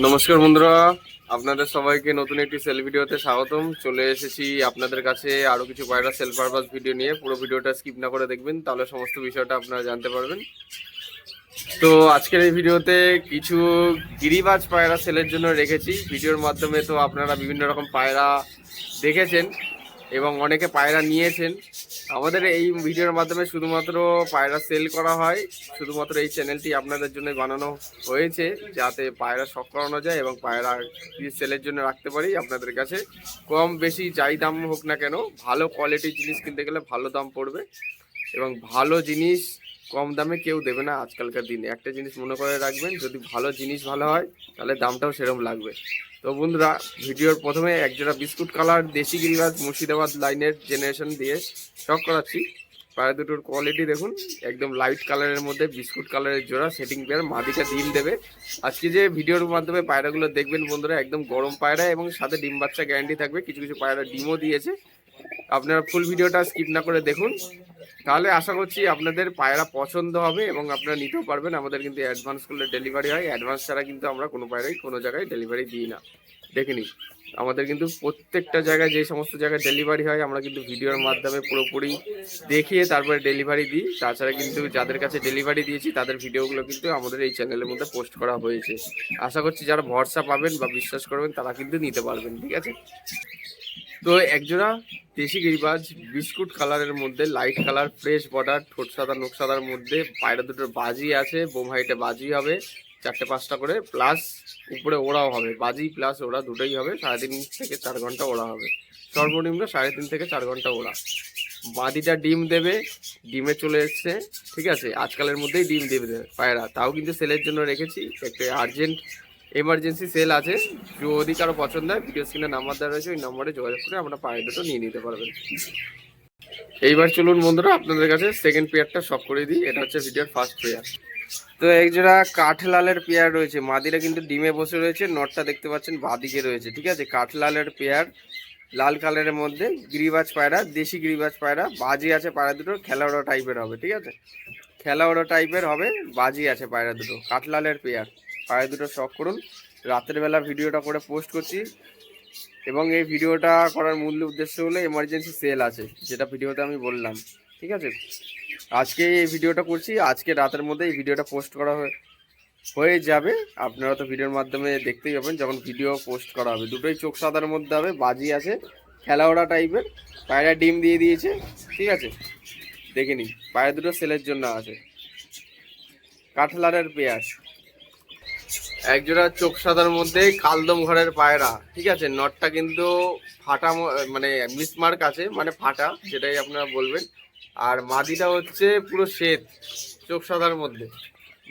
নমস্কার বন্ধুরা, আপনাদের সবাইকে নতুন একটি সেল ভিডিওতে স্বাগতম। চলে এসেছি আপনাদের কাছে আরও কিছু কয়েকটা সেল পারপাস ভিডিও নিয়ে। পুরো ভিডিওটা স্কিপ না করে দেখবেন, তাহলে সমস্ত বিষয়টা আপনারা জানতে পারবেন। তো আজকের এই ভিডিওতে কিছু গিরিবাজ পায়রা সেলের জন্য রেখেছি। ভিডিওর মাধ্যমে তো আপনারা বিভিন্ন রকম পায়রা দেখেছেন। এবং অনেকে পায়রা নিয়েছেন। আমাদের এই ভিডিওর মাধ্যমে শুধুমাত্র পায়রা সেল করা হয়। শুধুমাত্র এই চ্যানেলটি আপনাদের জন্য বানানো হয়েছে, যাতে পায়রা শখ করানো যায় এবং পায়রা সেলের জন্য রাখতে পারি আপনাদের কাছে। কম বেশি যাই দাম হোক না কেন, ভালো কোয়ালিটির জিনিস কিনতে গেলে ভালো দাম পড়বে এবং ভালো জিনিস কম দামে কেউ দেবে না আজকালকার দিনে। একটা জিনিস মনে করে রাখবেন, যদি ভালো জিনিস ভালো হয়, তাহলে দামটাও সেরকম লাগবে। তো বন্ধুরা, ভিডিওর প্রথমে একজোড়া বিস্কুট কালার, দেশি গিরিবাজ, মুর্শিদাবাদ লাইনের জেনারেশন দিয়ে স্টক করাচ্ছি। পায়রা দুটোর কোয়ালিটি দেখুন, একদম লাইট কালারের মধ্যে বিস্কুট কালারের জোড়া সেটিং পেয়ার মাদিটা ডিম দেবে। আজকে যে ভিডিওর মাধ্যমে পায়রাগুলো দেখবেন বন্ধুরা, একদম গরম পায়রা এবং সাথে ডিম বাচ্চা গ্যারান্টি থাকবে। কিছু কিছু পায়রা ডিমও দিয়েছে। আপনারা ফুল ভিডিওটা স্কিপ না করে দেখুন। তাহলে আশা করছি আপনাদের পায়রা পছন্দ হবে এবং আপনারা নিতেও পারবেন। আমাদের কিন্তু অ্যাডভান্স করলে ডেলিভারি হয়। অ্যাডভান্স ছাড়া কিন্তু আমরা কোনো পায়রাই কোনো জায়গায় ডেলিভারি দিই না। দেখে নিন। আমাদের কিন্তু প্রত্যেকটা জায়গায় যে সমস্ত জায়গায় ডেলিভারি হয়, আমরা কিন্তু ভিডিওর মাধ্যমে পুরোপুরি দেখিয়ে তারপরে ডেলিভারি দিই। তাছাড়া কিন্তু যাদের কাছে ডেলিভারি দিয়েছি, তাদের ভিডিওগুলো কিন্তু আমাদের এই চ্যানেলের মধ্যে পোস্ট করা হয়েছে। আশা করছি যারা ভরসা পাবেন বা বিশ্বাস করবেন, তারা কিন্তু নিতে পারবেন, ঠিক আছে? তো একজোড়া দেশি গিরিবাজ, বিস্কুট কালারের মধ্যে লাইট কালার ফ্রেশ বর্ডার ঠোঁট সাদা নোক সাদার মধ্যে বাইরে দুটো বাজি আছে, বোম হাইটে বাজি হবে, চারটে পাঁচটা করে প্লাস উপরে ওড়াও হবে, বাজি প্লাস ওড়া দুটোই হবে সাড়ে তিন থেকে চার ঘণ্টা ওড়া হবে। সর্বনিম্ন সাড়ে তিন থেকে চার ঘণ্টা ওড়া। বাদিটা ডিম দেবে, ডিমে চলে এসছে, ঠিক আছে? আজকালের মধ্যেই ডিম দেবে পায়রা। তাও কিন্তু সেলের জন্য রেখেছি, একটা আর্জেন্ট এমার্জেন্সি সেল আছে। যদি কারও পছন্দ হয় ভিডিও স্ক্রিনে নাম্বার দেওয়া রয়েছে, ওই নম্বরে যোগাযোগ করে আমরা পায়ের দুটো নিয়ে নিতে পারবেন। এইবার চলুন বন্ধুরা, আপনাদের কাছে সেকেন্ড পেয়ারটা সব করে দিই। এটা হচ্ছে ভিডিওর ফার্স্ট পেয়ার তো একজোড়া কাঠলালের পেয়ার রয়েছে, মাদিরা কিন্তু ডিমে বসে রয়েছে, নটটা দেখতে পাচ্ছেন বাদিকে রয়েছে, ঠিক আছে? কাঠলালের পেয়ার লাল কালারের মধ্যে, গিরিবাজ পায়রা, দেশি গিরিবাজ পায়রা, বাজি আছে পায়রা দুটো খেলাওড়া টাইপের হবে, ঠিক আছে? খেলাওড়া টাইপের হবে, বাজি আছে পায়রা দুটো, কাঠলালের পেয়ার পায়রা দুটো শখ করুন। রাতের বেলা ভিডিওটা করে পোস্ট করছি। এবং এই ভিডিওটা করার মূল উদ্দেশ্য হলো এমার্জেন্সি সেল আছে, যেটা ভিডিওতে আমি বললাম। ঠিক আছে? আজকে এই ভিডিওটা করছি। আজকে রাতের মধ্যে এই ভিডিওটা পোস্ট করা হয়ে যাবে। আপনারা তো ভিডিওর মাধ্যমে দেখতেই পাবেন, যখন ভিডিও পোস্ট করা হবে। দুটোই চোখ সাদার মধ্যে হবে, বাজি আছে, খেলাওড়া টাইপের পায়রা ডিম দিয়ে দিয়েছে, ঠিক আছে? দেখে নিন, পায়রা দুটো সেলের জন্য আছে। কাঠলারের পেঁয়াজ। একজোড়া চোখ সাদার মধ্যে কালদম ঘরের পায়রা, ঠিক আছে? নটটা কিন্তু ফাটা মানে মিসমার্ক আছে মানে ফাটা, সেটাই আপনারা বলবেন। আর মাদিটা হচ্ছে পুরো শ্বেত, চোখ সাদার মধ্যে।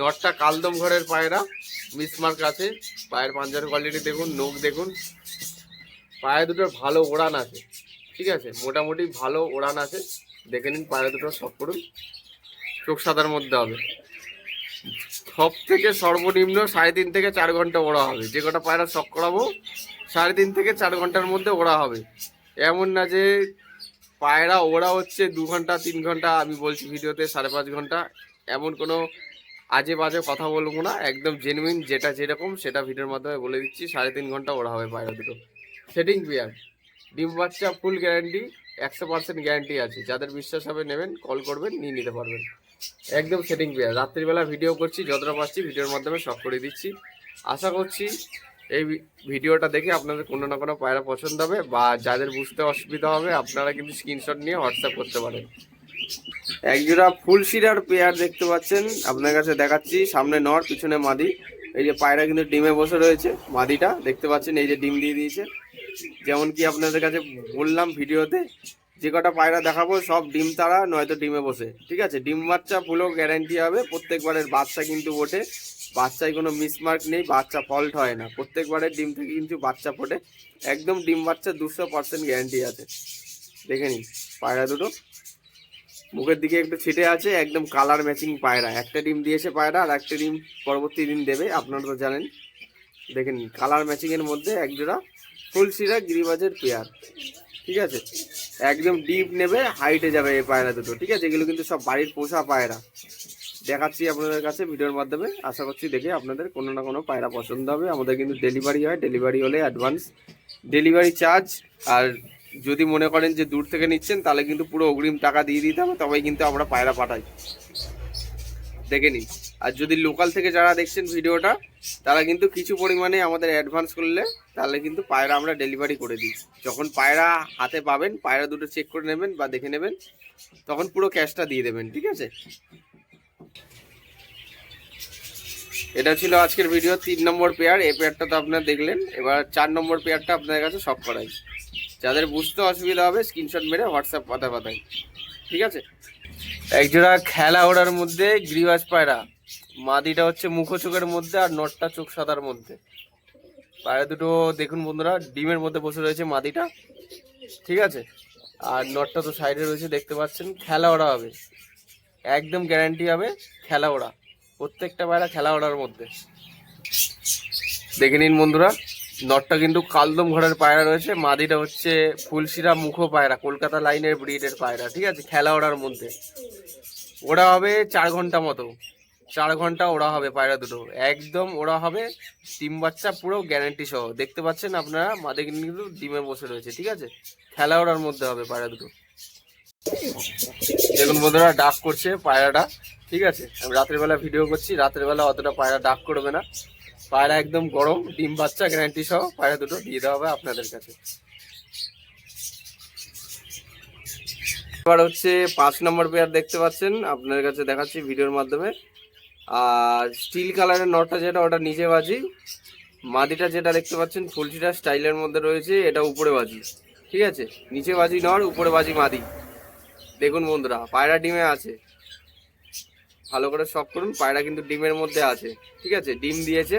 নটটা কালদম ঘরের পায়রা মিসমার্ক আছে। পায়ের পাঞ্জার কোয়ালিটি দেখুন, নখ দেখুন। পায়ে দুটোর ভালো ওড়ান আছে, ঠিক আছে? মোটামুটি ভালো ওড়ান আছে। দেখে নিন, পায়ে দুটো সব করুন। চোখ সাদার মধ্যে হবে। সব থেকে সর্বনিম্ন সাড়ে তিন থেকে চার ঘণ্টা ওড়া হবে। যে কটা পায়রা শখ করাবো, সাড়ে তিন থেকে চার ঘণ্টার মধ্যে ওড়া হবে। এমন না যে পায়রা ওড়া হচ্ছে দু ঘণ্টা, তিন ঘণ্টা, আমি বলছি ভিডিওতে সাড়ে পাঁচ ঘণ্টা। এমন কোনো আজে বাজে কথা বলব না, একদম জেনুইন যেটা যেরকম সেটা ভিডিওর মাধ্যমে বলে দিচ্ছি, সাড়ে তিন ঘণ্টা ওড়া হবে পায়রা দুটো। সেটিং পেয়ার ডিম বাচ্চা ফুল গ্যারান্টি একশো পার্সেন্ট গ্যারান্টি আছে। যাদের বিশ্বাস হবে নেবেন কল করবেন, নিয়ে নিতে পারবেন। একদম সেটিং পেয়ার রাত্রিবেলা ভিডিও করছি, যতটা পারছি ভিডিওর মাধ্যমে শখ করে দিচ্ছি। আশা করছি এই ভিডিওটা দেখে আপনাদের কোনো না কোনো পায়রা পছন্দ হবে বা যাদের বুঝতে অসুবিধা হবে, আপনারা কিন্তু স্ক্রিনশট নিয়ে হোয়াটসঅ্যাপ করতে পারেন। একজোড়া ফুল শিরার পেয়ার দেখতে পাচ্ছেন। আপনার কাছে দেখাচ্ছি, সামনে নর, পিছনে মাদি। এই যে পায়রা কিন্তু ডিমে বসে রয়েছে, মাদিটা। দেখতে পাচ্ছেন, এই যে ডিম দিয়ে দিয়েছে। যেমন কি আপনাদের কাছে বললাম ভিডিওতে যে কটা পায়রা দেখাবো, সব ডিম তারা, নয়তো ডিমে বসে। ঠিক আছে? ডিম বাচ্চা পুরো গ্যারান্টি হবে, প্রত্যেকবারের বাচ্চা কিন্তু ওঠে বাচ্চায় কোনো মিসমার্ক নেই, বাচ্চা ফল্ট হয় না। প্রত্যেকবারের ডিম থেকে কিন্তু বাচ্চা ফোটে। একদম ডিম বাচ্চা দুশো পার্সেন্ট গ্যারান্টি আছে। দেখে নিন, পায়রা দুটো। মুখের দিকে একটু ছিটে আছে, একদম কালার ম্যাচিং পায়রা। একটা ডিম দিয়েছে পায়রা, আর একটা ডিম পরবর্তী দিন দেবে, আপনারা তো জানেন। দেখে নিন কালার ম্যাচিংয়ের মধ্যে একজোড়া ফুলশিরা গিরিবাজের পেয়ার। ঠিক আছে? একদম ডিপ নেবে হাইটে যাবে এই পায়রা দুটো, ঠিক আছে? এগুলো কিন্তু সব বাড়ির পোষা পায়রা। দেখাচ্ছি আপনাদের কাছে ভিডিওর মাধ্যমে। আশা করছি দেখে আপনাদের কোনো না কোনো পায়রা পছন্দ হবে। আমাদের কিন্তু ডেলিভারি হয় ডেলিভারি হলে অ্যাডভান্স ডেলিভারি চার্জ আর যদি মনে করেন যে দূর থেকে নিচ্ছেন, তাহলে কিন্তু পুরো অগ্রিম টাকা দিয়ে দিতে হবে, তবেই কিন্তু আমরা পায়রা পাঠাই। দেখে নিন। আর যদি লোকাল থেকে যারা দেখছেন ভিডিওটা, তারা কিন্তু কিছু পরিমাণে আমাদের অ্যাডভান্স করলে, তাহলে কিন্তু পায়রা আমরা ডেলিভারি করে দিই। যখন পায়রা হাতে পাবেন, পায়রা দুটো চেক করে নেবেন বা দেখে নেবেন, তখন পুরো ক্যাশটা দিয়ে দেবেন, ঠিক আছে? এটা ছিল আজকের ভিডিও তিন নম্বর পেয়ার এই পেয়ারটা তো আপনারা দেখলেন। এবার চার নম্বর পেয়ারটা আপনাদের কাছে সব করাই। যাদের বুঝতে অসুবিধা হবে স্ক্রিনশট মেরে হোয়াটসঅ্যাপ পাতা পাতাই ঠিক আছে? একজোড়া খেলা ওড়ার মধ্যে গ্রিবাস পায়রা। মাদিটা হচ্ছে মুখ চোখের মধ্যে আর নটটা চোখ সাদার মধ্যে। পায়রা দুটো, দেখুন বন্ধুরা, ডিমের মধ্যে বসে রয়েছে মাদিটা। ঠিক আছে? আর নটটা তো সাইডে রয়েছে, দেখতে পাচ্ছেন, খেলা ওড়া হবে। একদম গ্যারান্টি হবে খেলা ওড়া। প্রত্যেকটা পায়রা খেলা ওড়ার মধ্যে। দেখে নিন বন্ধুরা। নটটা কিন্তু কালদম ঘরের পায়রা রয়েছে। মাদিটা হচ্ছে ফুলশিরা মুখো পায়রা, কলকাতা লাইনের ব্রিডের পায়রা, ঠিক আছে? খেলা ওড়ার মধ্যে। ওরা হবে চার ঘণ্টা মতো। চার ঘণ্টা ওরা হবে পায়রা দুটো। একদম ওরা হবে। ডিম বাচ্চা পুরো গ্যারান্টি সহ। দেখতে পাচ্ছেন আপনারা? মাদে কিন্তু ডিমে বসে রয়েছে, ঠিক আছে? খেলা ওড়ার মধ্যে হবে পায়রা দুটো। দেখুন বন্ধুরা, ডাক করছে পায়রাটা, ঠিক আছে? আমি রাতের বেলা ভিডিও করছি। রাতের বেলা অতটা পায়রা ডাক করবে না। পায়রা একদম গরম, ডিম বাচ্চা, গ্যারান্টি সহ পায়রা দুটো দিয়ে দেওয়া হবে আপনাদের কাছে। এবার হচ্ছে পাঁচ নম্বর পেয়ার দেখতে পাচ্ছেন, আপনাদের কাছে দেখাচ্ছি ভিডিওর মাধ্যমে। আর স্টিল কালারের নটটা যেটা, ওটা নিচে বাজি মাদিটা যেটা দেখতে পাচ্ছেন, ফুলচিটা স্টাইলের মধ্যে রয়েছে, এটা উপরে বাজি ঠিক আছে? নিচে বাজি নর, উপরে বাজি মাদি। দেখুন বন্ধুরা, পায়রা ডিমে আছে। ভালো করে শখ করুন, পায়রা কিন্তু ডিমের মধ্যে আছে। ঠিক আছে? ডিম দিয়েছে।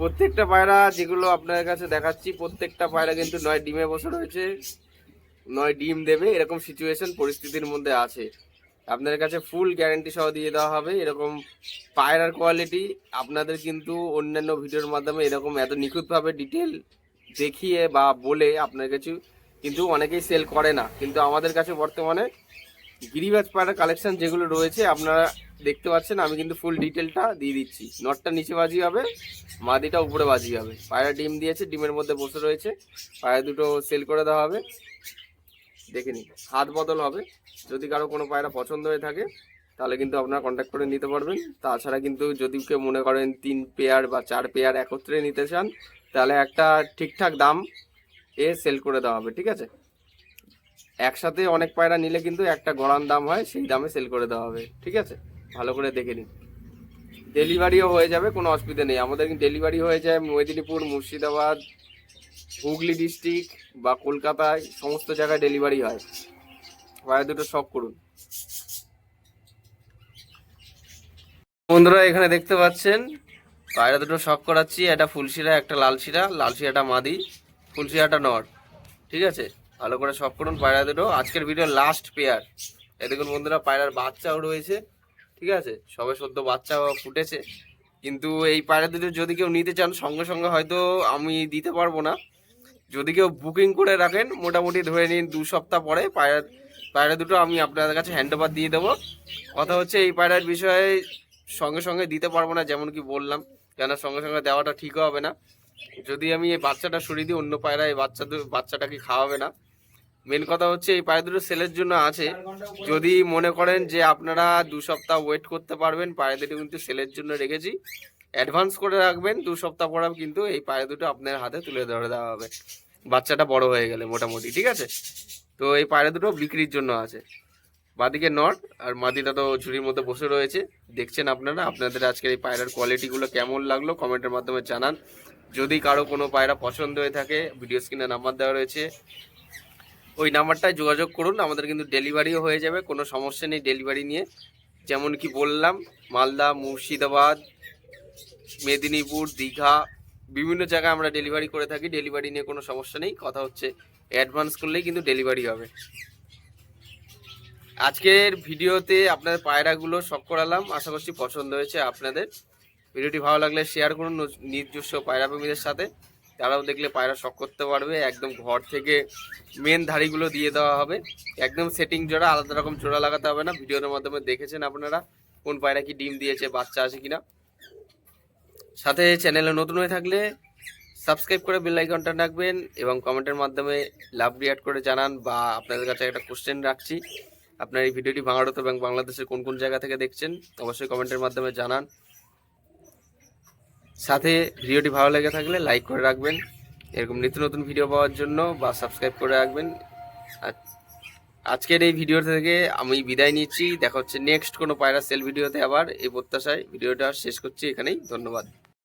প্রত্যেকটা পায়রা যেগুলো আপনাদের কাছে দেখাচ্ছি, প্রত্যেকটা পায়রা কিন্তু নয় ডিমে বসে রয়েছে, নয় ডিম দেবে, এরকম সিচুয়েশন পরিস্থিতির মধ্যে আছে। আপনাদের কাছে ফুল গ্যারেন্টি সহ দিয়ে দেওয়া হবে, এরকম পায়রার কোয়ালিটি আপনাদের কিন্তু অন্যান্য ভিডিওর মাধ্যমে এরকম এত নিখুঁতভাবে ডিটেল দেখিয়ে বা বলে আপনার কাছে কিন্তু অনেকেই সেল করে না। কিন্তু আমাদের কাছে বর্তমানে গিরিবাজ পায়রার কালেকশন যেগুলো রয়েছে, আপনারা দেখতে পাচ্ছেন, আমি কিন্তু ফুল ডিটেলটা দিয়ে দিচ্ছি। নটটা নিচে বাজি হবে, মাদিটা উপরে বাজি হবে। পায়রা ডিম দিয়েছে, ডিমের মধ্যে বসে রয়েছে। পায়রা দুটো সেল করে দেওয়া হবে। দেখে নিন, হাত বদল হবে। যদি কারও কোনো পায়রা পছন্দ হয়ে থাকে, তাহলে কিন্তু আপনারা কন্ট্যাক্ট করে নিতে পারবেন। তাছাড়া কিন্তু যদি কেউ মনে করেন তিন পেয়ার বা চার পেয়ার একত্রে নিতে চান, তাহলে একটা ঠিকঠাক দাম এ সেল করে দেওয়া হবে, ঠিক আছে? একসাথে অনেক পায়রা নিলে কিন্তু একটা গড়ান দাম হয়, সেই দামে সেল করে দেওয়া হবে। ঠিক আছে? ভালো করে দেখে নিন। ডেলিভারিও হয়ে যাবে, কোনো অসুবিধা নেই। আমাদের কিন্তু ডেলিভারি হয়ে যায় মেদিনীপুর, মুর্শিদাবাদ, হুগলি ডিস্ট্রিক্ট বা কলকাতায়, সমস্ত জায়গায় ডেলিভারি হয়। পায়রা দুটো শখ করুন। বন্ধুরা, এখানে দেখতে পাচ্ছেন, পায়রা দুটো শখ করাচ্ছি। একটা ফুলশিরা, একটা লাল শিরা লাল শিরাটা মাদি, ফুলশিরাটা নর। ঠিক আছে? ভালো করে সব করুন, পায়রা দুটো। আজকের ভিডিও লাস্ট পেয়ার এ দেখুন বন্ধুরা পায়রার বাচ্চাও রয়েছে, ঠিক আছে? সবে সদ্য বাচ্চা ফুটেছে। কিন্তু এই পায়রা দুটো যদি কেউ নিতে চান, সঙ্গে সঙ্গে হয়তো আমি দিতে পারব না। যদি কেউ বুকিং করে রাখেন, মোটামুটি ধরে নিন দু সপ্তাহ পরে পায়রা পায়রা দুটো আমি আপনাদের কাছে হ্যান্ড ওভার দিয়ে দেবো। কথা হচ্ছে, এই পায়রার বিষয়ে সঙ্গে সঙ্গে দিতে পারব না, যেমন কি বললাম, কেন সঙ্গে সঙ্গে দেওয়াটা ঠিকও হবে না। যদি আমি এই বাচ্চাটা সরিয়ে দিই, অন্য পায়রা এই বাচ্চা বাচ্চাটাকে খাওয়াবে না। মেন কথা হচ্ছে এই পায়রা দুটো সেলের জন্য আছে। যদি মনে করেন যে আপনারা দু সপ্তাহ ওয়েট করতে পারবেন পায়ে দুটো কিন্তু সেলের জন্য রেখেছি। অ্যাডভান্স করে রাখবেন দু সপ্তাহ পরে কিন্তু এই পায়ে দুটো আপনার হাতে তুলে ধরে দেওয়া হবে। বাচ্চাটা বড় হয়ে গেলে মোটামুটি ঠিক আছে? তো এই পায়রা দুটো বিক্রির জন্য আছে। বাদিকে নট আর মাদিটা তো ঝুড়ির মধ্যে বসে রয়েছে। দেখছেন আপনারা? আপনাদের আজকের এই পায়রার কোয়ালিটিগুলো কেমন লাগল? কমেন্টের মাধ্যমে জানান। যদি কারও কোনো পায়রা পছন্দ হয়ে থাকে ভিডিও স্ক্রিনে নাম্বার দেওয়া রয়েছে। ওই নাম্বারটায় যোগাযোগ করুন, আমাদের কিন্তু ডেলিভারিও হয়ে যাবে, কোনো সমস্যা নেই ডেলিভারি নিয়ে। যেমন কি বললাম, মালদা, মুর্শিদাবাদ, মেদিনীপুর, দীঘা, বিভিন্ন জায়গায় আমরা ডেলিভারি করে থাকি, ডেলিভারি নিয়ে কোনো সমস্যা নেই, কথা হচ্ছে অ্যাডভান্স করলেই কিন্তু ডেলিভারি হবে। আজকের ভিডিওতে আপনাদের পায়রাগুলো সব করালাম, আশা করছি পছন্দ হয়েছে আপনাদের। ভিডিওটি ভালো লাগলে শেয়ার করুন, নজ- নিজস্ব পায়রা প্রেমীদের সাথে। তারাও দেখলে পায়রা শখ করতে পারবে। একদম ঘর থেকে মেন ধাড়িগুলো দিয়ে দেওয়া হবে। একদম সেটিং জোড়া, আলাদা রকম জোড়া লাগাতে হবে না। ভিডিওর মাধ্যমে দেখেছেন আপনারা কোন পায়রা কি ডিম দিয়েছে, বাচ্চা আছে কিনা। সাথে চ্যানেলে নতুন হয়ে থাকলে সাবস্ক্রাইব করে বেল আইকনটা রাখবেন এবং কমেন্টের মাধ্যমে লাভ রিয়াক্ট করে জানান বা আপনাদের কাছে একটা কোশ্চেন রাখছি। আপনার এই ভিডিওটি ভাঙাড়ত এবং বাংলাদেশের কোন কোন জায়গা থেকে দেখছেন, অবশ্যই কমেন্টের মাধ্যমে জানান। সাথে ভিডিওটি ভালো লেগে থাকলে লাইক করে রাখবেন। এরকম নিত্য নতুন ভিডিও পাওয়ার জন্য বা সাবস্ক্রাইব করে রাখবেন। আজকের এই ভিডিও থেকে আমি বিদায় নিচ্ছি। দেখা হচ্ছে নেক্সট কোনো পায়রা সেল ভিডিওতে আবার। এই প্রত্যাশায় ভিডিওটা শেষ করছি। এখানেই ধন্যবাদ।